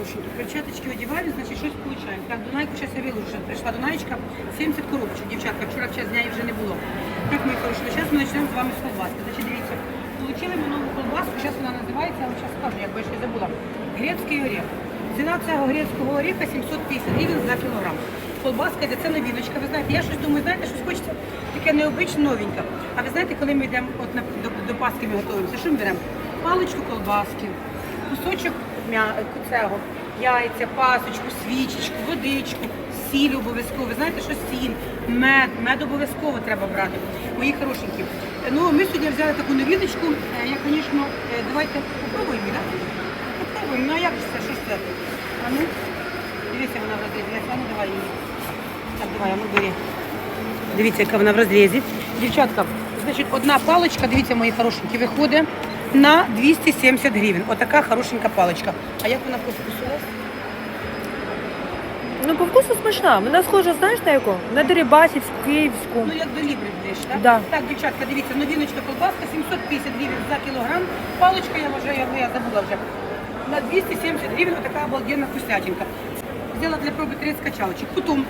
хорошенькі. Перчаточки одягаємо, значить щось получаємо. Так, Дунайку зараз я виложу. Прийшла Дунаєчка, 70 коробочок, дівчатка. Вчора в час дня її вже не було. Так, мої хороші, зараз ми почнемо з вами з колбаски. Значить, дивіться, получили ми нову колбаску, зараз вона називається, я вам зараз скажу, якби я ще забула. Грецький орех. Ціна цього грецького ореха 750 гривень за кілограм. Колбаска це новіночка. Ви знаєте, я щось думаю, знаєте, щось хочеться таке необично новеньке. А ви знаєте, коли ми йдемо от на, до, до Паски ми готуємося, що ми беремо? Паличку колбаски, кусочок цього, яйця, пасочку, свічечку, водичку, сіль обов'язково. Ви знаєте, що сіль, мед, мед обов'язково треба брати. Мої хорошенькі. Ну, ми сьогодні взяли таку новіночку. Е, Я, звісно, е, давайте попробуємо, так? Попробуємо. Ну а як же це? Що ж це? А ну, дивіться, вона в розрізі. А ну давай її. Так, давай, а ну бери. Дивіться, яка вона в розрізі. Дівчатка, значить, одна паличка, дивіться, мої хорошенькі, виходить на 270 гривень. Отака хорошенька паличка. А як вона по вкусу? у вас? Ну, по вкусу смачна. Вона схожа, знаєш, на яку? На Дерибасівську, Київську. Ну, як до лібри ближче, так? Да. Так, дівчатка, дивіться, новіночка колбаска, 750 гривень за кілограм. Паличка, я вважаю, я, я забула вже. На 270 гривень отака обалденна вкуснятинка. Взяла для проби 30 качалочек. Потім,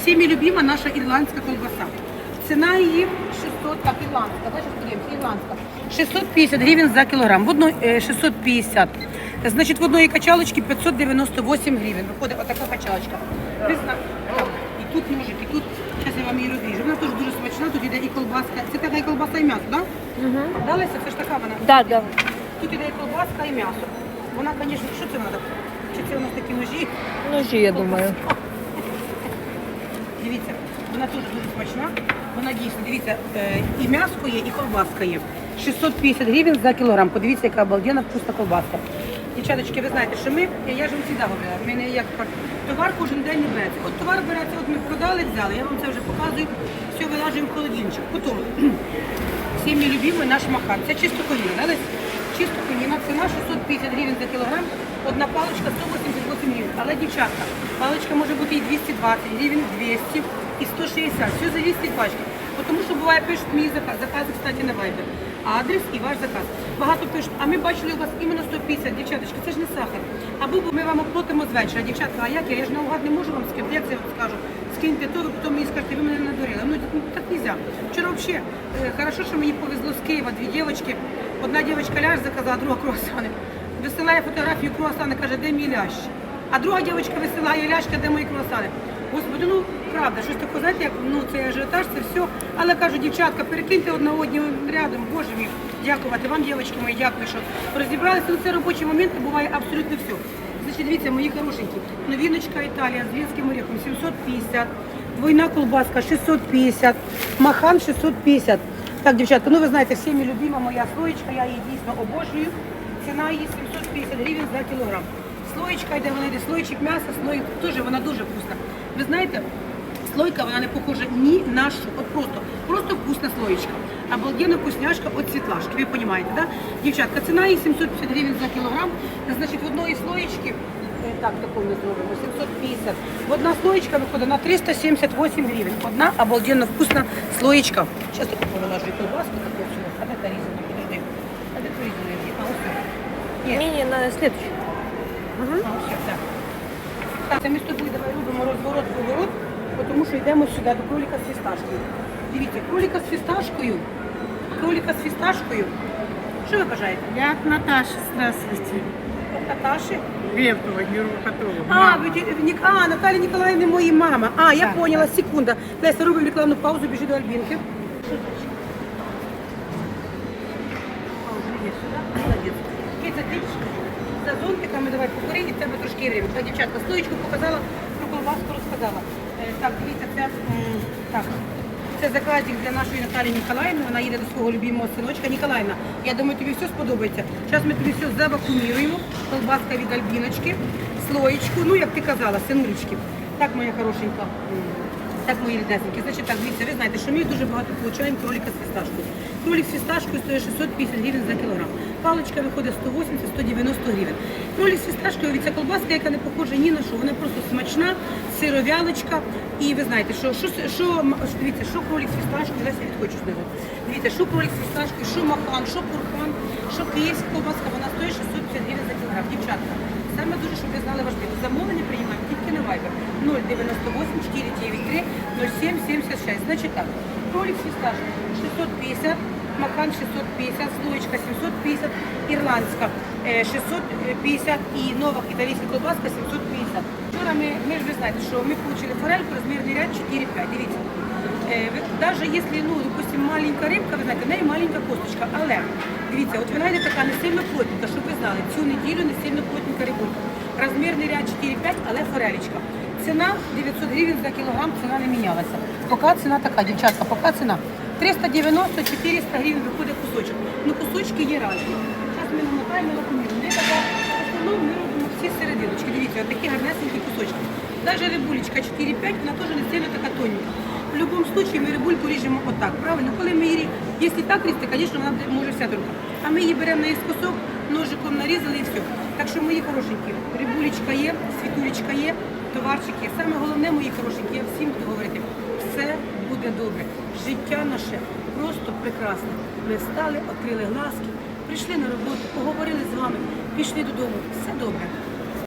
всеми любима наша ірландська колбаса. Ціна її 600, так, ірландська, бачиш, подивимося, ірландська. 650 гривень за кілограм. В одної е, 650. Значить, в одної качалочки 598 гривень. Виходить отака качалочка. І тут ножик, і тут, зараз я вам її розріжу. Вона теж дуже смачна, тут іде і колбаска. Це така і колбаса, і м'ясо, так? Угу. Да? Леся, це ж така вона. Да, да. Тут іде і колбаска, і м'ясо. Вона, звісно, що це треба? Чи це у нас такі ножі? Ножі, я думаю. Дивіться, вона теж дуже смачна. Вона дійсно, дивіться, е, і м'ясо є, і колбаска є. 650 гривень за кілограм. Подивіться, яка обалденна вкусна колбаска. Дівчаточки, ви знаєте, що ми, я ж вам завжди говорила, в мене як товар кожен день не береться. От товар береться, от ми продали, взяли, я вам це вже показую, все вилажуємо в холодильничок. Потім, всім любимий наш махан. Це чисто коліна, да, Чисто коліна, ціна 650 гривень за кілограм, одна паличка 188 гривень. Але, дівчатка, паличка може бути і 220 гривень, 200 і 160. Все залежить від пачки. Бо Тому що буває пишуть мій заказ, закази, кстати, на Viber. Адрес і ваш заказ. Багато пишуть, а ми бачили у вас іменно 150, дівчаточки, це ж не сахар. Або ми вам оплатимо з вечора. Дівчатка, а як я? Я ж наугад не можу вам скинути. Як це я вам скажу? Скиньте то, ви потім мені скажете, ви мене надурили. Ну так нельзя. Вчора взагалі, е, хорошо, що мені повезло з Києва, дві дівчатки. Одна дівчинка ляж заказала, друга круасани. Висилає фотографію круасани, каже, де мій лящ? А друга дівчинка висилає ляшка, де мої круасани. Господи, ну правда, щось таке, знаєте, як ну це ажіотаж, це все. Але кажу, дівчатка, перекиньте одна одні рядом, боже мій, дякувати вам, дівчатки мої, дякую, що розібралися. Ну це робочі моменти, буває абсолютно все. Значить, дивіться, мої хорошенькі, новіночка Італія з вінським орехом 750, двойна колбаска 650, махан 650. Так, дівчатка, ну ви знаєте, всіми любима моя слоєчка, я її дійсно обожнюю. Ціна її 750 гривень за кілограм. Слоєчка йде, вона йде слойчик м'яса, слой теж вона дуже вкусна. Ви знаєте, слойка вона не похожа ні на що. От просто, просто вкусна слоєчка. Обалденна вкусняшка від світлашки. Ви розумієте, да? Дівчатка, ціна її 750 гривень за кілограм. Значить, в одної слоєчки, е, так, таку ми зробимо, 750. В одна слоєчка виходить на 378 гривень. Одна обалденно вкусна слоєчка. Зараз таку повилажу колбаску, таку всю. А де та різана? Подожди. А де та різана? А ось. тут. Ні. Ні-ні, на слідчий. Угу. Так. Так, це ми давай робимо розворот поворот, тому що йдемо сюди до кроліка з фісташкою. Дивіться, кроліка з фісташкою, кроліка з фісташкою. Що ви бажаєте? Я от Наташи, здравствуйте. Наташі? Левтова, невропатолог. А, ви, ді- ви, Ні- а, Наталя Ніколаївна моя мама. А, я Так, поняла, секунда. Леся, робимо рекламну паузу, біжи до Альбінки. Паузу, іди сюди. Молодець. За зонтиками давай покори, і в трошки время. Так, дівчатка, стоечку показала, про колбаску розказала. Е, Так, дивіться, це, так, це заказик для нашої Наталі Ніколаївни. Вона їде до свого любимого синочка. Ніколаївна, я думаю, тобі все сподобається. Зараз ми тобі все завакуміруємо. Колбаска від Альбіночки, слоєчку, ну, як ти казала, синулечки. Так, моя хорошенька. Так, мої ріднесенькі. Значить так, дивіться, ви знаєте, що ми дуже багато получаємо кроліка з фісташкою. Кролік з фісташкою стоїть 650 гривень за кілограм. Паличка виходить 180-190 гривень. Кролік з фісташкою, від колбаска, яка не похожа ні на що. Вона просто смачна, сировялочка. І ви знаєте, що, що, що, дивіться, що кролік з фісташкою, зараз я відхочу знизу. Дивіться, що кролік з фісташкою, що махан, що пурхан, що київська колбаска, вона стоїть 650 гривень за кілограм. Дівчатка, саме дуже, щоб ви знали важливо. Замовлення приймаємо тільки на Viber 098 493 0776. Значить так, кролик фісташ 650, макан 650, слоєчка 750, ірландська е, 650 і нова італійська колбаска 750. Вчора ми, ми ж ви знаєте, що ми отримали форельку, розмірний ряд 4-5, дивіться. Даже если, ну, допустим, маленька рибка, ви знаєте, в неї маленька косточка, але дивіться, от вона йде така не сильно плотненька, щоб ви знали, цю неділю не сильно плотненька рибулька. Розмірний ряд 4-5, але форелечка. Ціна 900 гривень за кілограм, ціна не мінялася. Поки ціна така, дівчатка, поки ціна 390-400 гривень виходить кусочок. Ну кусочки є різні. Зараз ми намотаємо. Де така, в основному ми робимо всі серединочки. Дивіться, такі гарнесенькі кусочки. Навіть рибулечка 4-5, вона теж не сильно така тоненька. В будь-якому випадку ми рибульку ріжемо отак, правильно? Коли ми її, якщо так різти, звісно, вона може вся друга. А ми її беремо на кусок, ножиком нарізали і все. Так що мої хорошенькі, рибулечка є, світулечка є, товарчик є. Саме головне, мої хорошенькі, я всім буду говорити, все буде добре. Життя наше просто прекрасне. Ми встали, відкрили глазки, прийшли на роботу, поговорили з вами, пішли додому. Все добре.